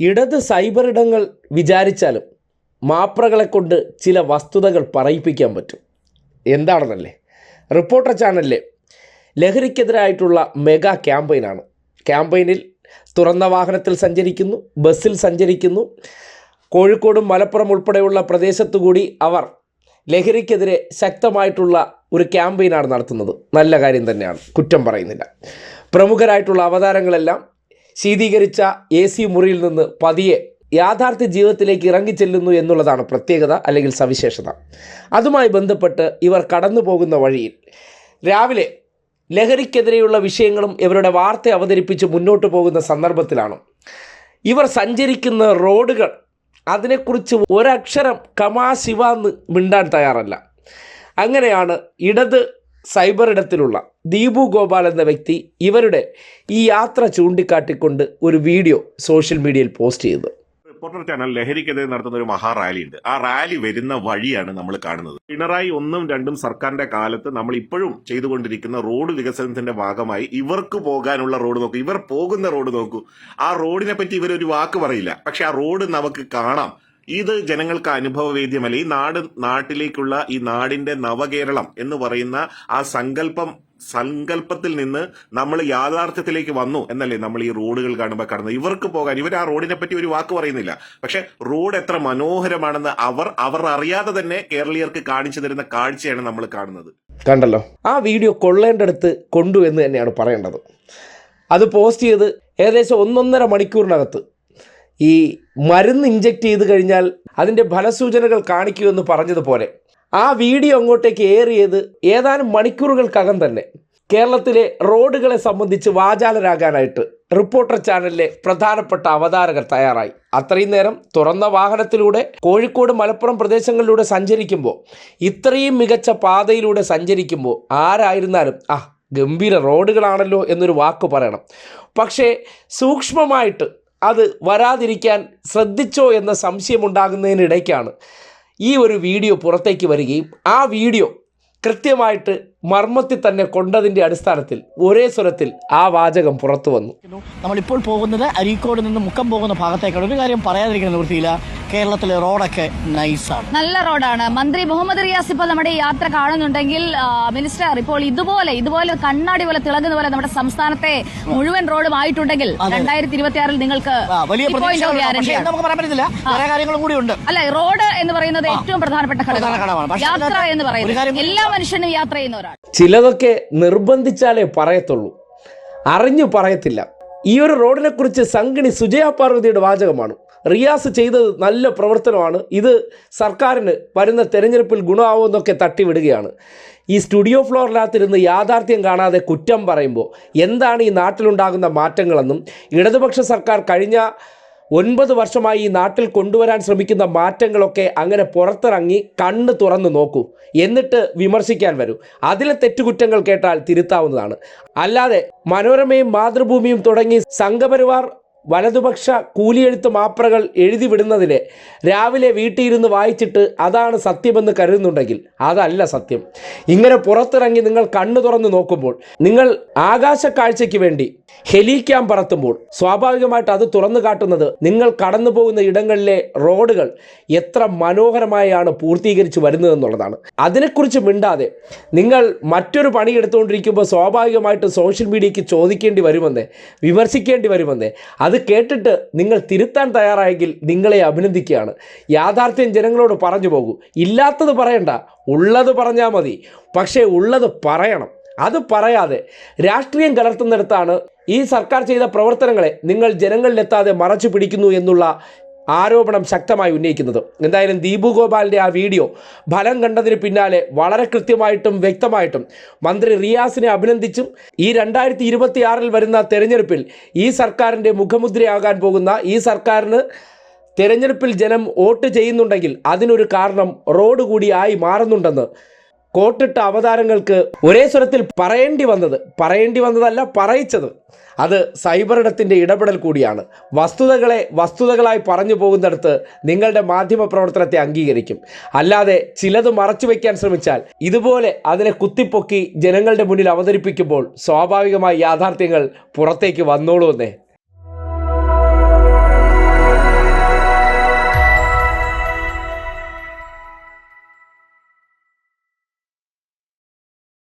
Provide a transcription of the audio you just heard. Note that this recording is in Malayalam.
ഇടത് സൈബർ ഇടങ്ങൾ വിചാരിച്ചാലും മാപ്രകളെ കൊണ്ട് ചില വസ്തുതകൾ പറയിപ്പിക്കാൻ പറ്റും. എന്താണെന്നല്ലേ? റിപ്പോർട്ടർ ചാനലിലെ ലഹരിക്കെതിരായിട്ടുള്ള മെഗാ ക്യാമ്പയിനാണ്. ക്യാമ്പയിനിൽ തുറന്ന വാഹനത്തിൽ സഞ്ചരിക്കുന്നു ബസ്സിൽ സഞ്ചരിക്കുന്നു. കോഴിക്കോടും മലപ്പുറം ഉൾപ്പെടെയുള്ള പ്രദേശത്തുകൂടി അവർ ലഹരിക്കെതിരെ ശക്തമായിട്ടുള്ള ഒരു ക്യാമ്പയിനാണ് നടത്തുന്നത്. നല്ല കാര്യം തന്നെയാണ്. കുറ്റം പറയുന്നില്ല. പ്രമുഖരായിട്ടുള്ള അവതാരങ്ങളെല്ലാം ശീതീകരിച്ച എ സി മുറിയിൽ നിന്ന് പതിയെ യാഥാർത്ഥ്യ ജീവിതത്തിലേക്ക് ഇറങ്ങിച്ചെല്ലുന്നു എന്നുള്ളതാണ് പ്രത്യേകത അല്ലെങ്കിൽ സവിശേഷത. അതുമായി ബന്ധപ്പെട്ട് ഇവർ കടന്നു പോകുന്ന വഴിയിൽ രാവിലെ ലഹരിക്കെതിരെയുള്ള വിഷയങ്ങളും ഇവരുടെ വാർത്ത അവതരിപ്പിച്ച് മുന്നോട്ട് പോകുന്ന സന്ദർഭത്തിലാണ്. ഇവർ സഞ്ചരിക്കുന്ന റോഡുകൾ അതിനെക്കുറിച്ച് ഒരക്ഷരം കമാ എന്ന് മിണ്ടാൻ തയ്യാറല്ല. അങ്ങനെയാണ് ഇടത് സൈബർ ഇടത്തിലുള്ള ദീപു ഗോപാൽ എന്ന വ്യക്തി ഇവരുടെ ഈ യാത്ര ചൂണ്ടിക്കാട്ടിക്കൊണ്ട് ഒരു വീഡിയോ സോഷ്യൽ മീഡിയയിൽ പോസ്റ്റ് ചെയ്തു. റിപ്പോർട്ടർ ചാനൽ ലഹരിക്കെതിരെ നടത്തുന്ന ഒരു മഹാ റാലി ഉണ്ട്. ആ റാലി വരുന്ന വഴിയാണ് നമ്മൾ കാണുന്നത്. പിണറായി ഒന്നും രണ്ടും സർക്കാരിന്റെ കാലത്ത് നമ്മൾ ഇപ്പോഴും ചെയ്തുകൊണ്ടിരിക്കുന്ന റോഡ് വികസനത്തിന്റെ ഭാഗമായി ഇവർക്ക് പോകാനുള്ള റോഡ് നോക്കൂ. ഇവർ പോകുന്ന റോഡ് നോക്കൂ. ആ റോഡിനെ പറ്റി ഇവർ ഒരു വാക്ക് പറയില്ല. പക്ഷെ ആ റോഡ് നമുക്ക് കാണാം. ഇത് ജനങ്ങൾക്ക് അനുഭവവേദ്യമല്ല. ഈ നാട് നാട്ടിലേക്കുള്ള ഈ നാടിന്റെ നവകേരളം എന്ന് പറയുന്ന ആ സങ്കല്പം സങ്കല്പത്തിൽ നിന്ന് നമ്മൾ യാഥാർത്ഥ്യത്തിലേക്ക് വന്നു എന്നല്ലേ നമ്മൾ ഈ റോഡുകൾ കാണുമ്പോൾ കാണുന്നത് ഇവർക്ക് പോകാൻ ഇവർ ആ റോഡിനെ പറ്റി ഒരു വാക്ക് പറയുന്നില്ല. പക്ഷെ റോഡ് എത്ര മനോഹരമാണെന്ന് അവർ അവർ അറിയാതെ തന്നെ കേരളീയർക്ക് കാണിച്ചു തരുന്ന കാഴ്ചയാണ് നമ്മൾ കാണുന്നത്. കണ്ടല്ലോ. ആ വീഡിയോ കൊള്ളേണ്ടടുത്ത് കൊണ്ടു എന്ന് തന്നെയാണ് പറയേണ്ടത്. അത് പോസ്റ്റ് ചെയ്ത് ഏകദേശം ഒന്നൊന്നര മണിക്കൂറിനകത്ത് ഈ മരുന്ന് ഇഞ്ചെക്ട് ചെയ്ത് കഴിഞ്ഞാൽ അതിന്റെ ഫലസൂചനകൾ കാണിക്കുമെന്ന് പറഞ്ഞതുപോലെ ആ വീഡിയോ അങ്ങോട്ടേക്ക് ഏറിയത് ഏതാനും മണിക്കൂറുകൾക്കകം തന്നെ. കേരളത്തിലെ റോഡുകളെ സംബന്ധിച്ച് വാചാലരാകാനായിട്ട് റിപ്പോർട്ടർ ചാനലിലെ പ്രധാനപ്പെട്ട അവതാരകർ തയ്യാറായി. അത്രയും നേരം തുറന്ന വാഹനത്തിലൂടെ കോഴിക്കോട് മലപ്പുറം പ്രദേശങ്ങളിലൂടെ സഞ്ചരിക്കുമ്പോൾ ഇത്രയും മികച്ച പാതയിലൂടെ സഞ്ചരിക്കുമ്പോൾ ആരായിരുന്നാലും ആ ഗംഭീര റോഡുകളാണല്ലോ എന്നൊരു വാക്ക് പറയണം. പക്ഷേ സൂക്ഷ്മമായിട്ട് അത് വരാതിരിക്കാൻ ശ്രദ്ധിച്ചോ എന്ന സംശയമുണ്ടാകുന്നതിനിടയ്ക്കാണ് ഈ ഒരു വീഡിയോ പുറത്തേക്ക് വരികയും ആ വീഡിയോ കൃത്യമായിട്ട് മർമ്മത്തിൽ തന്നെ കൊണ്ടതിന്റെ അടിസ്ഥാനത്തിൽ ഒരേ സ്വരത്തിൽ ആ വാചകം പുറത്തു വന്നു. നമ്മളിപ്പോൾ പോകുന്നത് അരീക്കോട് നിന്ന് മുഖം പോകുന്ന ഭാഗത്തേക്കാണ്. ഒരു കാര്യം പറയാതിരിക്കുന്ന വൃത്തിയില്ല കേരളത്തിലെ റോഡൊക്കെ നൈസാണ്. നല്ല റോഡാണ്. മന്ത്രി മുഹമ്മദ് റിയാസ് ഇപ്പോൾ നമ്മുടെ ഈ യാത്ര കാണുന്നുണ്ടെങ്കിൽ മിനിസ്റ്റർ ഇപ്പോൾ ഇതുപോലെ ഇതുപോലെ കണ്ണാടി പോലെ തിളങ്ങുന്ന പോലെ നമ്മുടെ സംസ്ഥാനത്തെ മുഴുവൻ റോഡും ആയിട്ടുണ്ടെങ്കിൽ രണ്ടായിരത്തി ഇരുപത്തി ആറിൽ നിങ്ങൾക്ക് അല്ല റോഡ് എന്ന് പറയുന്നത് ഏറ്റവും പ്രധാനപ്പെട്ട പ്രധാന ഘടകമാണ്. ഘടകമാണ് യാത്ര എന്ന് പറയുന്നത് എല്ലാ മനുഷ്യനും യാത്ര ചെയ്യുന്ന ഒരാൾ ചിലതൊക്കെ നിർബന്ധിച്ചാലേ പറയത്തുള്ളൂ. അറിഞ്ഞു പറയത്തില്ല. ഈ ഒരു റോഡിനെ കുറിച്ച് സംഗണി സുജയ പാർവതിയുടെ വാചകമാണ്. റിയാസ് ചെയ്തത് നല്ല പ്രവർത്തനമാണ്. ഇത് സർക്കാരിന് വരുന്ന തെരഞ്ഞെടുപ്പിൽ ഗുണമാവുമെന്നൊക്കെ തട്ടിവിടുകയാണ്. ഈ സ്റ്റുഡിയോ ഫ്ലോറിനകത്തിരുന്ന് യാഥാർത്ഥ്യം കാണാതെ കുറ്റം പറയുമ്പോൾ എന്താണ് ഈ നാട്ടിലുണ്ടാകുന്ന മാറ്റങ്ങളെന്നും ഇടതുപക്ഷ സർക്കാർ കഴിഞ്ഞ ഒൻപത് വർഷമായി ഈ നാട്ടിൽ കൊണ്ടുവരാൻ ശ്രമിക്കുന്ന മാറ്റങ്ങളൊക്കെ അങ്ങനെ പുറത്തിറങ്ങി കണ്ണ് തുറന്ന് നോക്കൂ. എന്നിട്ട് വിമർശിക്കാൻ വരൂ. അതിലെ തെറ്റുകുറ്റങ്ങൾ കേട്ടാൽ തിരുത്താവുന്നതാണ്. അല്ലാതെ മനോരമയും മാതൃഭൂമിയും തുടങ്ങി സംഘപരിവാർ വലതുപക്ഷ കൂലിയെഴുത്ത് മാപ്രകൾ എഴുതി വിടുന്നതിനെ രാവിലെ വീട്ടിലിരുന്ന് വായിച്ചിട്ട് അതാണ് സത്യമെന്ന് കരുതുന്നുണ്ടെങ്കിൽ അതല്ല സത്യം. ഇങ്ങനെ പുറത്തിറങ്ങി നിങ്ങൾ കണ്ണു തുറന്ന് നോക്കുമ്പോൾ നിങ്ങൾ ആകാശ കാഴ്ചയ്ക്ക് വേണ്ടി ഹെലിക്യാം പറത്തുമ്പോൾ സ്വാഭാവികമായിട്ട് അത് തുറന്നു കാട്ടുന്നത് നിങ്ങൾ കടന്നു പോകുന്ന ഇടങ്ങളിലെ റോഡുകൾ എത്ര മനോഹരമായാണ് പൂർത്തീകരിച്ച് വരുന്നതെന്നുള്ളതാണ്. അതിനെക്കുറിച്ച് മിണ്ടാതെ നിങ്ങൾ മറ്റൊരു പണി എടുത്തുകൊണ്ടിരിക്കുമ്പോൾ സ്വാഭാവികമായിട്ട് സോഷ്യൽ മീഡിയയ്ക്ക് ചോദിക്കേണ്ടി വരുമെന്നേ വിമർശിക്കേണ്ടി വരുമെന്നേ അത് കേട്ടിട്ട് നിങ്ങൾ തിരുത്താൻ തയ്യാറായെങ്കിൽ നിങ്ങളെ അഭിനന്ദിക്കുകയാണ്. യാഥാർത്ഥ്യം ജനങ്ങളോട് പറഞ്ഞു പോകൂ. ഇല്ലാത്തത് പറയണ്ട. ഉള്ളത് പറഞ്ഞാൽ മതി. പക്ഷേ ഉള്ളത് പറയണം. അത് പറയാതെ രാഷ്ട്രീയം കലർത്തുന്നിടത്താണ് ഈ സർക്കാർ ചെയ്ത പ്രവർത്തനങ്ങളെ നിങ്ങൾ ജനങ്ങളിലെത്താതെ മറച്ചു പിടിക്കുന്നു എന്നുള്ള ആരോപണം ശക്തമായി ഉന്നയിക്കുന്നത്. എന്തായാലും ദീപു ഗോപാലിന്റെ ആ വീഡിയോ ഫലം കണ്ടതിന് പിന്നാലെ വളരെ കൃത്യമായിട്ടും വ്യക്തമായിട്ടും മന്ത്രി റിയാസിനെ അഭിനന്ദിച്ചും ഈ രണ്ടായിരത്തി ഇരുപത്തി ആറിൽ വരുന്ന തെരഞ്ഞെടുപ്പിൽ ഈ സർക്കാരിന്റെ മുഖമുദ്രയാകാൻ പോകുന്ന ഈ സർക്കാരിന് തെരഞ്ഞെടുപ്പിൽ ജനം വോട്ട് ചെയ്യുന്നുണ്ടെങ്കിൽ അതിനൊരു കാരണം റോഡ് കൂടിയായി മാറുന്നുണ്ടെന്ന് കോട്ടിട്ട അവതാരങ്ങൾക്ക് ഒരേ സ്വരത്തിൽ പറയേണ്ടി വന്നത് പറയേണ്ടി വന്നതല്ല പറയിച്ചത്. അത് സൈബറിടത്തിന്റെ ഇടപെടൽ കൂടിയാണ്. വസ്തുതകളെ വസ്തുതകളായി പറഞ്ഞു പോകുന്നിടത്ത് നിങ്ങളുടെ മാധ്യമ പ്രവർത്തനത്തെ അംഗീകരിക്കും. അല്ലാതെ ചിലത് മറച്ചു വയ്ക്കാൻ ശ്രമിച്ചാൽ ഇതുപോലെ അതിനെ കുത്തിപ്പൊക്കി ജനങ്ങളുടെ മുന്നിൽ അവതരിപ്പിക്കുമ്പോൾ സ്വാഭാവികമായി യാഥാർത്ഥ്യങ്ങൾ പുറത്തേക്ക് വന്നോളൂ എന്നേ.